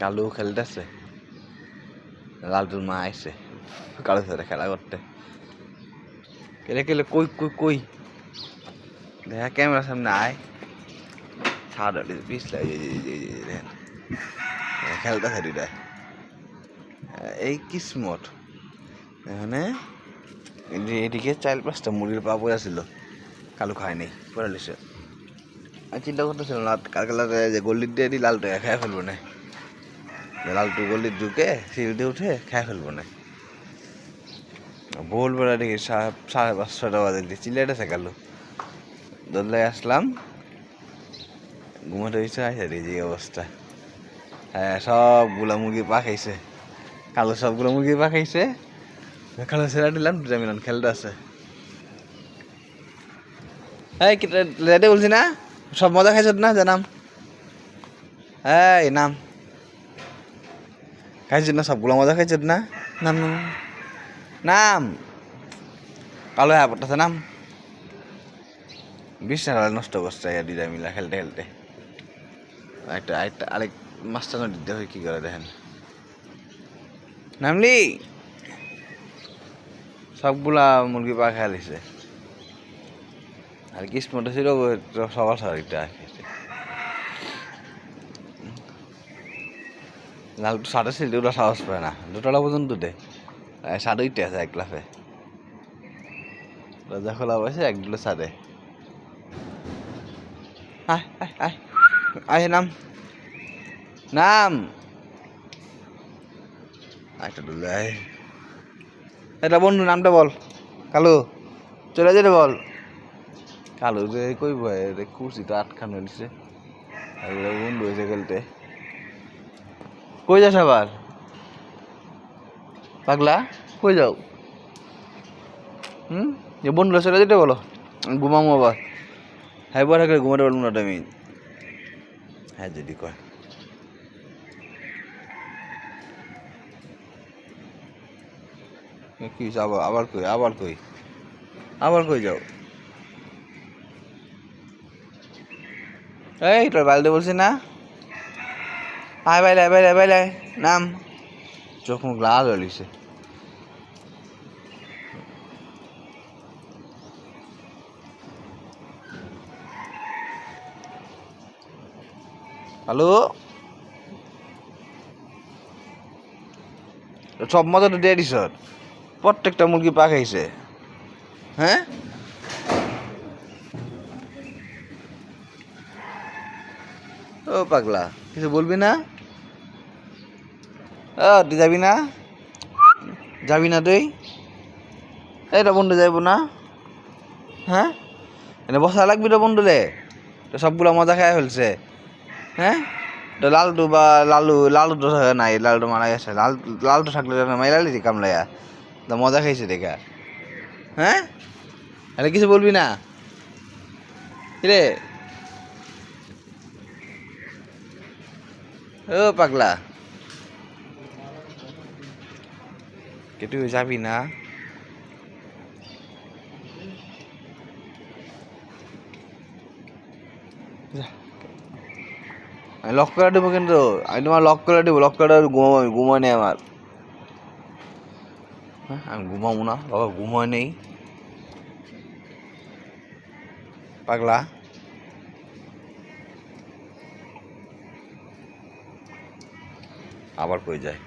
কালু খেলতেছে। লালটুর মা আইছে। কালুর সাথে খেলা করতে। কেলে কেলে কই কই কই? দেখা ক্যামেরার সামনে আয়। ছাড় পিস খেলতেছে দুইটায় এই কিসমত। এখানে এদিকে চাইল পাঁচটা মুড়ির পা পড়ে ছিল কালু খায় নেই, পড়ে লিছে। আমি চিন্তা করতেছিল না, কালকে যে গল্লির দিয়ে দিই লালটু খেয়ে ফেলব না। লালটু গল্লির ঢুকে সিঁড়ি দিয়ে উঠে খেয়ে ফেলব না। ভোরবেলা দেখি সাড়ে পাঁচ ছটা বাজে দিয়ে চিলেটেছে কালু দোল্লায় আসলাম, ঘুমাতে হয়েছে আসে এই অবস্থা। হ্যাঁ সবগুলা মুরগি পা খাইছে কালো সবগুলো মুরগি পা খাইছে কালো সেরা দিলাম দুটা মিলন খেলতে আছে। এই রেডি বলছি না? সব মজা খাইছ না? জানাম। এই, নাম। খাইছ না? সবগুলো মজা খাইছ না? নাম নাম। কালো হ্যাঁ পড়তেছে নাম? বিছনা নষ্ট করছে দুইটা মিলা খেলতে খেলতে। একটা আরেকটা আরেক মাস্টার দিতে হয় কি করে দেখেন? নামলি? সবগুলা মুরগি পা খেয়ে লিছে আর কিসমত ছিল সকাল সারিটা খেয়েছে। লাল সাড়ে ছিল ওরা সাহস পায় না। দুটোলা পর্যন্ত দে। সাড়ে উঠতে আছে এক লাফে। রাজা খোলা বসে এক দুটো সাড়ে আয় নাম। নাম। একটা ডুলে আয়। এটা বন্ধু, নামটা বল। কালু, চলে যেতে বল। কালু যে কই বয় রে কুর্সিটা আটকানো দিছে এগুলো বন্ধু হয়েছে খেলতে কই যাস আবার? পাগলা? কই যাও? হুম? যে বন্ধুরা, চলে যেতে বলো। ঘুমাবো আবার। হ্যাঁ বড় করে ঘুমাতে পারব না আমি। হ্যাঁ যদি কয়। কি আবার আবার কই আবার কই? আবার কই যাও এই, তোর বালতে বলছি না? আয় বাইলে আয় বাইলে আয় বাইলে আয়। নাম। চোখ মুখ লাল হলিছে হ্যালো? সব মজা তো দিয়ে দিছ? প্রত্যেকটা মুরগি পা খাইছে হ্যাঁ? ও পাগলা, কিছু বলবি না? যাবি না? যাবি না তুই? এইটা বন্ধু যাইব না। হ্যাঁ? এনে বসা লাগবি তো বন্ধুলে তো সবগুলো মজা খাই ফেলছে। হ্যাঁ? তো লালটু বা লালু লালু তো নাই, লালটু মারা গেছে। লাল, লালটু থাকলে মাইলালি কামলাইয়া। তো মজা খাইছে দেখা। হ্যাঁ? আরে কিছু বলবি না? রে ও পাগলা। কে তুই যাবি না। আমি লক করে দেবো কিন্তু। আমি তোমার লক করে দেবো। লক করে ঘুমাবো আমি ঘুমাই নেই আমার। হ্যাঁ আমি ঘুমাবো না। বাবা, ঘুমায় নেই। পাগলা। আবার কই যায়?